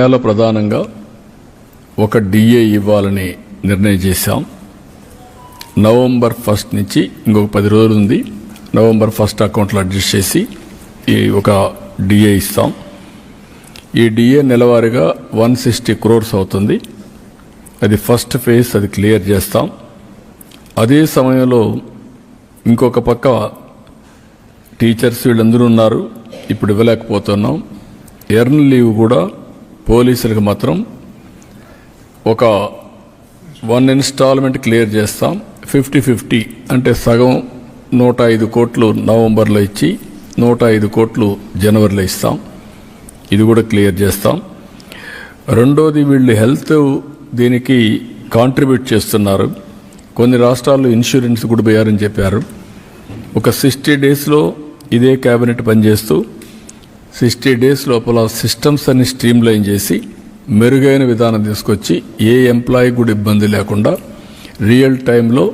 నెలలో ప్రధానంగా ఒక డిఏ ఇవ్వాలని నిర్ణయం చేశాం. నవంబర్ ఫస్ట్ నుంచి ఇంకొక పది రోజులు ఉంది. నవంబర్ ఫస్ట్ అకౌంట్లో అడ్జస్ట్ చేసి ఈ ఒక డిఏ ఇస్తాం. ఈ డిఏ నెలవారీగా వన్ సిక్స్టీ క్రోర్స్ అవుతుంది. అది ఫస్ట్ ఫేజ్ అది క్లియర్ చేస్తాం. అదే సమయంలో ఇంకొక పక్క టీచర్స్ వీళ్ళందరూ ఉన్నారు. ఇప్పుడు ఇవ్వలేకపోతున్నాం. ఎర్న్ లీవ్ కూడా పోలీసులకు మాత్రం ఒక వన్ ఇన్స్టాల్మెంట్ క్లియర్ చేస్తాం. ఫిఫ్టీ ఫిఫ్టీ అంటే సగం నూట ఐదు కోట్లు నవంబర్లో ఇచ్చి నూట ఐదు కోట్లు జనవరిలో ఇస్తాం. ఇది కూడా క్లియర్ చేస్తాం. రెండోది వీళ్ళు హెల్త్ దీనికి కాంట్రిబ్యూట్ చేస్తున్నారు. కొన్ని రాష్ట్రాల్లో ఇన్సూరెన్స్ కూడా పోయారని చెప్పారు. ఒక సిక్స్టీ డేస్లో ఇదే క్యాబినెట్ పనిచేస్తూ సిక్స్టీ డేస్ లోపల సిస్టమ్స్ అన్ని స్ట్రీమ్ లైన్ చేసి మెరుగైన విధానం తీసుకొచ్చి ఏ ఎంప్లాయీ కూడా ఇబ్బంది లేకుండా రియల్ టైంలో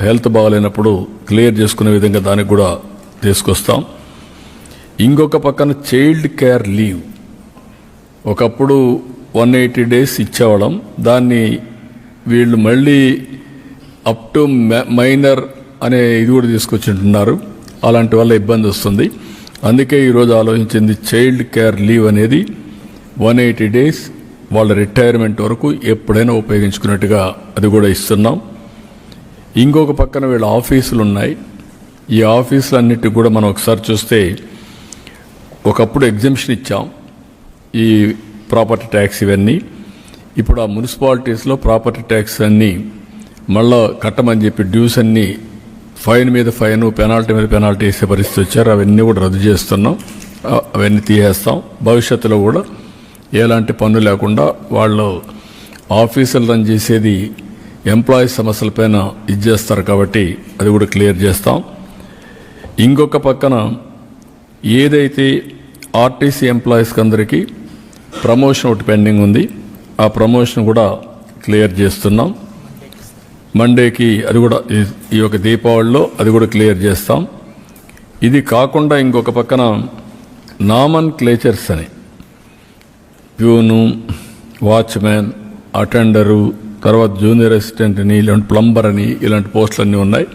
హెల్త్ బాగాలేనప్పుడు క్లియర్ చేసుకునే విధంగా దానికి కూడా తీసుకొస్తాం. ఇంకొక పక్కన చైల్డ్ కేర్ లీవ్. ఒకప్పుడు వన్ ఎయిటీ డేస్ ఇచ్చేవాళ్ళం. దాన్ని వీళ్ళు మళ్ళీ అప్ టు మైనర్ అనే ఇది కూడా తీసుకొచ్చింటున్నారు అలాంటి వల్ల ఇబ్బంది వస్తుంది. అందుకే ఈరోజు ఆలోచించింది చైల్డ్ కేర్ లీవ్ అనేది వన్ ఎయిటీ డేస్ వాళ్ళ రిటైర్మెంట్ వరకు ఎప్పుడైనా ఉపయోగించుకున్నట్టుగా అది కూడా ఇస్తున్నాం. ఇంకొక పక్కన వీళ్ళ ఆఫీసులు ఉన్నాయి. ఈ ఆఫీసులన్నిటికి కూడా మనం ఒకసారి చూస్తే ఒకప్పుడు ఎగ్జిబిషన్ ఇచ్చాం. ఈ ప్రాపర్టీ ట్యాక్స్ ఇవన్నీ. ఇప్పుడు ఆ మున్సిపాలిటీస్లో ప్రాపర్టీ ట్యాక్స్ అన్నీ మళ్ళా కట్టమని చెప్పి డ్యూస్ అన్నీ ఫైన్ మీద ఫైన్ పెనాల్టీ మీద పెనాల్టీ వేసే పరిస్థితి వచ్చారు. అవన్నీ కూడా రద్దు చేస్తున్నాం. అవన్నీ తీసేస్తాం. భవిష్యత్తులో కూడా ఎలాంటి పన్ను లేకుండా వాళ్ళు ఆఫీసులు రన్ చేసేది ఎంప్లాయీ సమస్యలపైన ఇది చేస్తారు కాబట్టి అది కూడా క్లియర్ చేస్తాం. ఇంకొక పక్కన ఏదైతే ఆర్టీసీ ఎంప్లాయీస్కి అందరికీ ప్రమోషన్ ఒకటి పెండింగ్ ఉంది. ఆ ప్రమోషన్ కూడా క్లియర్ చేస్తున్నాం. మండేకి అది కూడా ఈ- ఈ యొక్క దీపావళిలో అది కూడా క్లియర్ చేస్తాం. ఇది కాకుండా ఇంకొక పక్కన నామన్ క్లేచర్స్ అని. ప్యూను వాచ్మ్యాన్ అటెండరు తర్వాత జూనియర్ అసిస్టెంట్ అని ఇలాంటి ప్లంబర్ అని ఇలాంటి పోస్టులు అన్నీ ఉన్నాయి.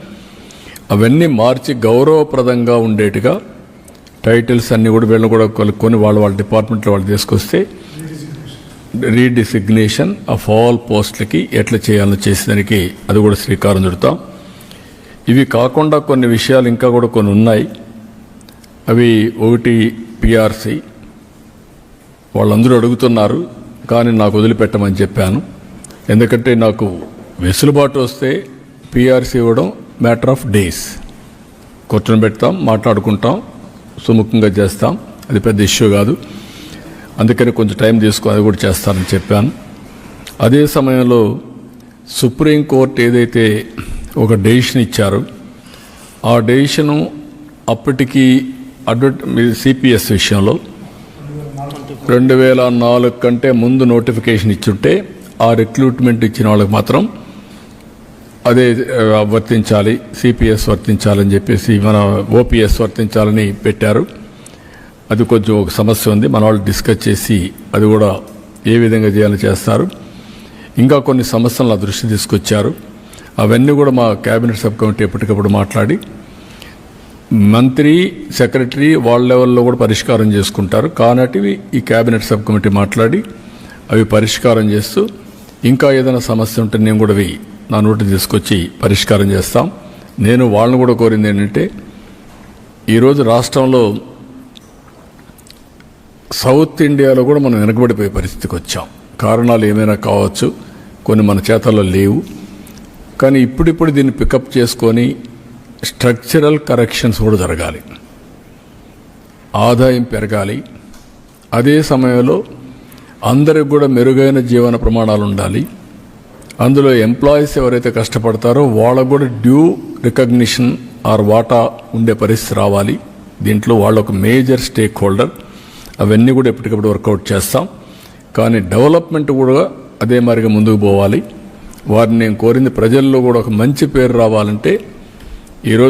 అవన్నీ మార్చి గౌరవప్రదంగా ఉండేట్టుగా టైటిల్స్ అన్నీ కూడా వీళ్ళు కూడా కొనుక్కొని వాళ్ళ వాళ్ళ డిపార్ట్మెంట్లో వాళ్ళు తీసుకొస్తే రీడిసిగ్నేషన్ ఆఫ్ ఆల్ పోస్టులకి ఎట్లా చేయాలో చేసేదానికి అది కూడా శ్రీకారం చుడతాం. ఇవి కాకుండా కొన్ని విషయాలు ఇంకా కూడా కొన్ని ఉన్నాయి. అవి ఒకటి పిఆర్సి వాళ్ళందరూ అడుగుతున్నారు కానీ నాకు వదిలిపెట్టమని చెప్పాను. ఎందుకంటే నాకు వెసులుబాటు వస్తే పిఆర్సీ ఇవ్వడం మ్యాటర్ ఆఫ్ డేస్ కూర్చొని పెడతాం మాట్లాడుకుంటాం సుముఖంగా చేస్తాం. అది పెద్ద ఇష్యూ కాదు. అందుకని కొంచెం టైం తీసుకుని అది కూడా చేస్తానని చెప్పాను. అదే సమయంలో సుప్రీంకోర్టు ఏదైతే ఒక డెసిషన్ ఇచ్చారో ఆ డెసిషను అప్పటికి అడ్వర్ట్ సిపిఎస్ విషయంలో రెండు వేల నాలుగు కంటే ముందు నోటిఫికేషన్ ఇచ్చుంటే ఆ రిక్రూట్మెంట్ ఇచ్చిన వాళ్ళకి మాత్రం అదే వర్తించాలి సిపిఎస్ వర్తించాలని చెప్పేసి మన ఓపీఎస్ వర్తించాలని పెట్టారు. అది కొంచెం ఒక సమస్య ఉంది. మన వాళ్ళు డిస్కస్ చేసి అది కూడా ఏ విధంగా చేయాలో చేస్తారు ఇంకా కొన్ని సమస్యలు నా దృష్టి తీసుకొచ్చారు. అవన్నీ కూడా మా కేబినెట్ సబ్ కమిటీ ఎప్పటికప్పుడు మాట్లాడి మంత్రి సెక్రటరీ వాళ్ళ లెవెల్లో కూడా పరిష్కారం చేసుకుంటారు. కానటివి ఈ కేబినెట్ సబ్ కమిటీ మాట్లాడి అవి పరిష్కారం చేస్తూ ఇంకా ఏదైనా సమస్య ఉంటే నేను కూడా అవి నా నోటి తీసుకొచ్చి పరిష్కారం చేస్తాం. నేను వాళ్ళని కూడా కోరింది ఏంటంటే ఈరోజు రాష్ట్రంలో సౌత్ ఇండియాలో కూడా మనం వెనకబడిపోయే పరిస్థితికి వచ్చాం. కారణాలు ఏమైనా కావచ్చు కొన్ని మన చేతల్లో లేవు. కానీ ఇప్పుడిప్పుడు దీన్ని పికప్ చేసుకొని స్ట్రక్చరల్ కరెక్షన్స్ కూడా జరగాలి. ఆదాయం పెరగాలి. అదే సమయంలో అందరికి కూడా మెరుగైన జీవన ప్రమాణాలు ఉండాలి. అందులో ఎంప్లాయీస్ ఎవరైతే కష్టపడతారో వాళ్ళకు కూడా డ్యూ రికగ్నిషన్ ఆర్ వాటా ఉండే పరిస్థితి రావాలి. దీంట్లో వాళ్ళు ఒక మేజర్ స్టేక్ హోల్డర్ అవన్నీ కూడా ఎప్పటికప్పుడు వర్కౌట్ చేస్తాం. కానీ డెవలప్మెంట్ కూడా అదే మారిగా ముందుకు పోవాలి. వారిని నేను కోరింది ప్రజల్లో కూడా ఒక మంచి పేరు రావాలంటే ఈరోజు